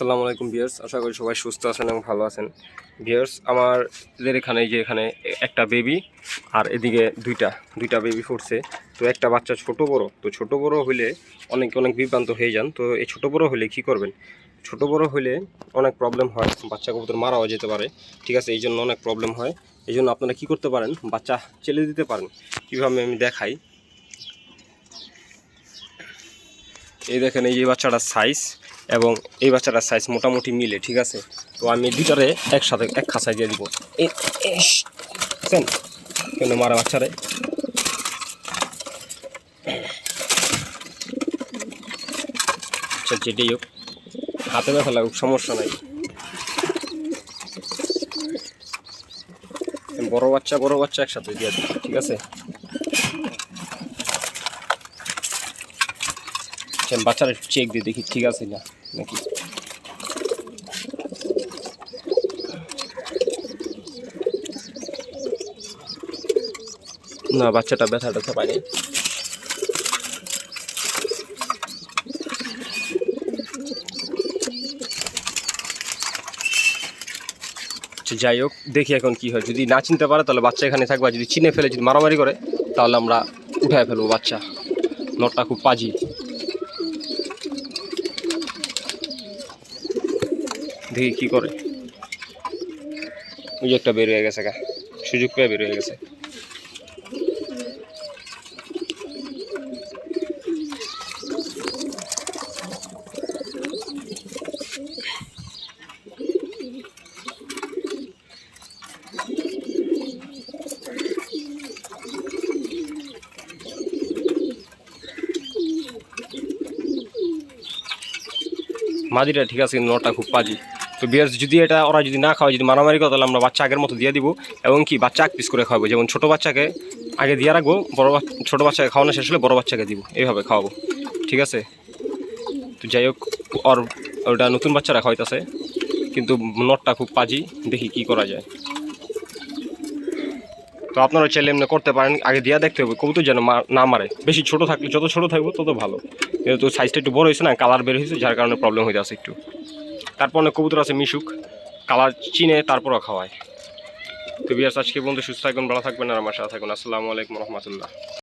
আসসালামু আলাইকুম বিয়ার্স আশা করি সবাই সুস্থ আছেন এবং ভালো আছেন। বিয়ার্স আমাদের এখানে যে এখানে একটা বেবি আর এদিকে দুইটা দুইটা বেবি ফুটছে। তো একটা বাচ্চা ছোট বড়। তো ছোট বড় হলে অনেক অনেক বিভ্রান্ত হয়ে যান। তো এই ছোট বড় হলে কি করবেন? ছোট বড় হলে অনেক প্রবলেম হয়। বাচ্চা কবুতর মারাও যেতে পারে। ঠিক আছে, এই জন্য অনেক প্রবলেম হয়। এই জন্য আপনারা কী করতে পারেন? বাচ্চা চেলে দিতে পারেন। কীভাবে আমি দেখাই? এই দেখেন, এই যে বাচ্চাটার সাইজ এবং এই বাচ্চাটার সাইজ মোটামুটি মিলে, ঠিক আছে? তো আমি দুটারে একসাথে এক খাঁচায় দিয়ে দিব। কেন মারা বাচ্চারে? আচ্ছা যেটাই হোক, হাতে ব্যথা লাগুক, সমস্যা নাই। বড় বাচ্চা বড় বাচ্চা একসাথে দিয়ে দিই, ঠিক আছে আচ্ছা, আমি বাচ্চারা চেক দিয়ে দেখি ঠিক আছে না নাকি? না বাচ্চাটা ব্যথা ট্যাথা পায়নি। আচ্ছা, যাই হোক দেখি এখন কি হয়। যদি না চিনতে পারে তাহলে বাচ্চা এখানে থাকবে যদি চিনে ফেলে যদি মারামারি করে তাহলে আমরা উঠায় ফেলব বাচ্চা। নটটা খুব পাজি। দেখি কি করে। ওই একটা বের হয়ে গেছে সুযোগ পেয়ে বের হয়ে গেছে। মাদিটা ঠিক আছে নটা খুব পাজি। তো বিয়ার যদি এটা ওরা যদি না খাওয়ায়, যদি মারামারি করে, তাহলে আমরা বাচ্চা আগের মতো দিয়ে দিব। এবং কি, বাচ্চা এক পিস করে খাওয়াবো। যেমন ছোটো বাচ্চাকে আগে দিয়ে রাখব, বড়ো ছোটো বাচ্চাকে খাওয়ানো শেষ হলে বড়ো বাচ্চাকে দিব। এইভাবে খাওয়াবো। ঠিক আছে? তো যাই হোক ওর ওটা নতুন বাচ্চারা খাওয়াইতেছে। কিন্তু নটটা খুব পাজি, দেখি কি করা যায়। তো আপনারা চাইলে এমনি করতে পারেন। আগে দিয়া দেখতে হবে, কবুতর যেন না মারে। বেশি ছোট থাকলে যত ছোট থাকব, তত ভালো। কিন্তু সাইজটা একটু বড় হয়েছে না কালার বের হয়েছে, যার কারণে প্রবলেম হয়ে যাচ্ছে একটু। তারপর অনেক কবুতর আছে, মিশুক, কালার চিনে তারপরও খাওয়ায়। তো বিয়ার আজকে বন্ধু সুস্থ থাকবেন, ভালো থাকবেন আর আমার সাথে থাকবেন আসসালামু আলাইকুম রহমতুল্লাহ।